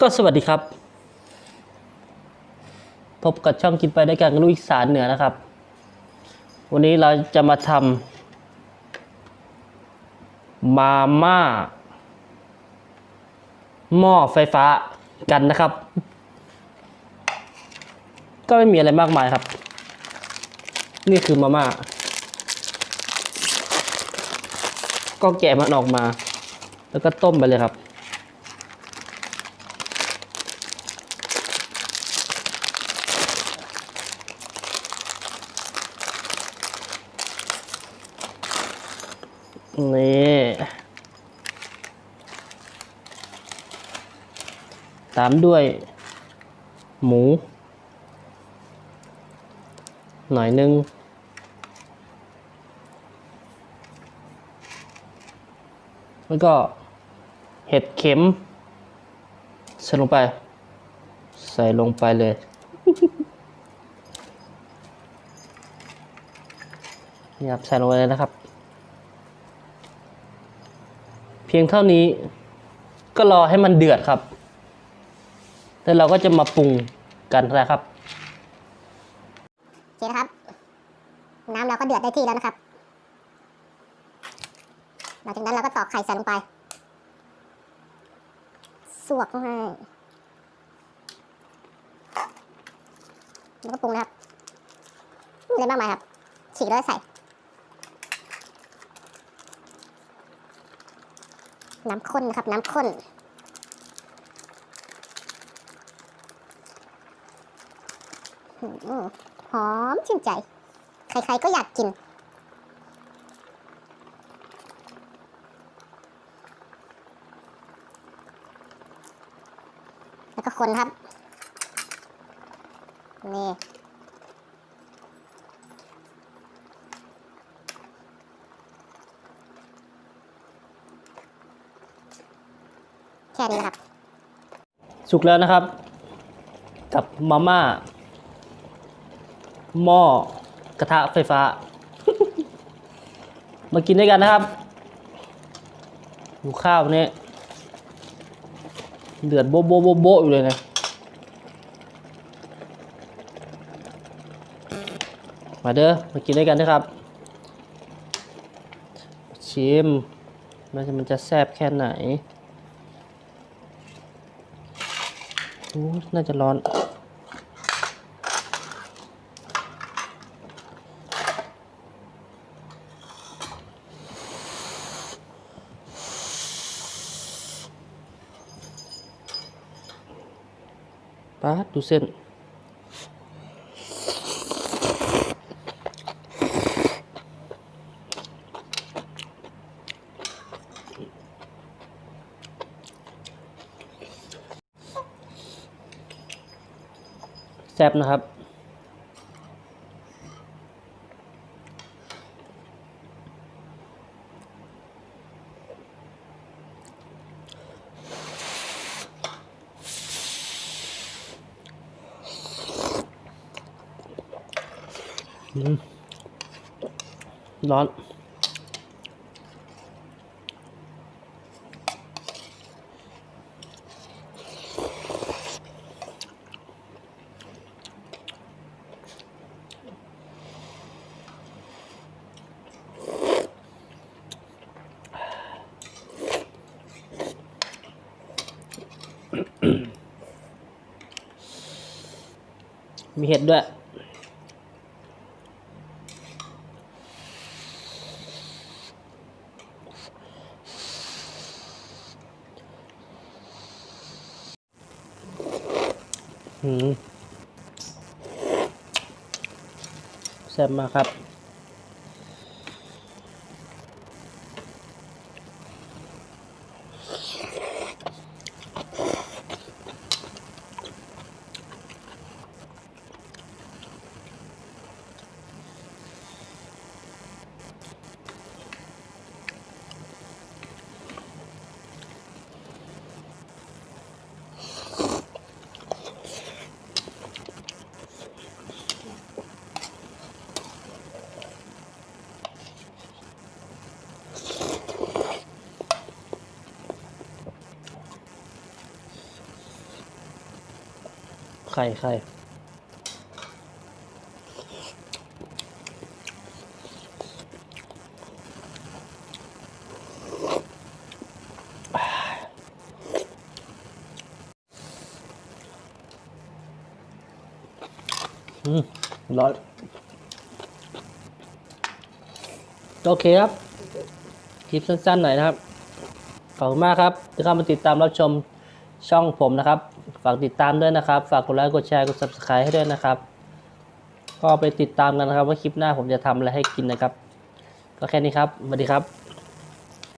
ก็สวัสดีครับ พบกับช่องกินไปได้กันกับลูกอีสานเหนือนะครับ วันนี้เราจะมาทำมาม่าหม้อไฟฟ้ากันนะครับ ก็ไม่มีอะไรมากมายครับ นี่คือมาม่าก็แกะมันออกมา แล้วก็ต้มไปเลยครับ นี่ตามด้วย หมู หน่อยนึง แล้วก็เห็ดเข็มใส่ลงไป ใส่ลงไปเลย นี่ครับใส่ลงไปเลยนะครับ เพียงเท่านี้ก็รอให้มันเดือดครับ แล้วเราก็จะมาปรุงกันนะครับโอเคนะครับ น้ำเราก็เดือดได้ที่แล้วนะครับ หลังจากนั้นเราก็ตอกไข่ใส่ลงไป สวกเข้าให้ แล้วก็ปรุงนะครับไม่อะไรมากมายครับ ฉีกแล้วใส่ น้ำข้นนะครับ น้ำข้น หอมชื่นใจ ใครๆก็อยากกิน แล้วก็คนครับ นี่ ค่นี้นะครับ สุกแล้วนะครับ กับมาม่าหม้อกระทะไฟฟ้า มากินด้วยกันนะครับดูข้าวเนี้เดือดโบ๊ะโบ๊ะโบ๊ะโบ๊ะอยู่เลยนะมาเด้อมากินด้วยกันนะครับ ชิมมันจะมันจะแซ่บแค่ไหน โอ้ น่าจะร้อนป๊าดดูเส้น ซ่บนะครับ ร้อน มีเห็ดด้วยหืมแซ่บมากครับ ไข่ไข่อืมร้อนโอเคครับ คลิปสั้นๆหน่อยนะครับ ขอบคุณมากครับที่เข้ามาติดตามรับชมช่องผมนะครับ ฝากติดตามด้วยนะครับ ฝากกดไลค์กดแชร์กด subscribe ให้ด้วยนะครับ ก็ไปติดตามกันนะครับ ว่าคลิปหน้าผมจะทำอะไรให้กินนะครับ ก็แค่นี้ครับสวัสดีครับ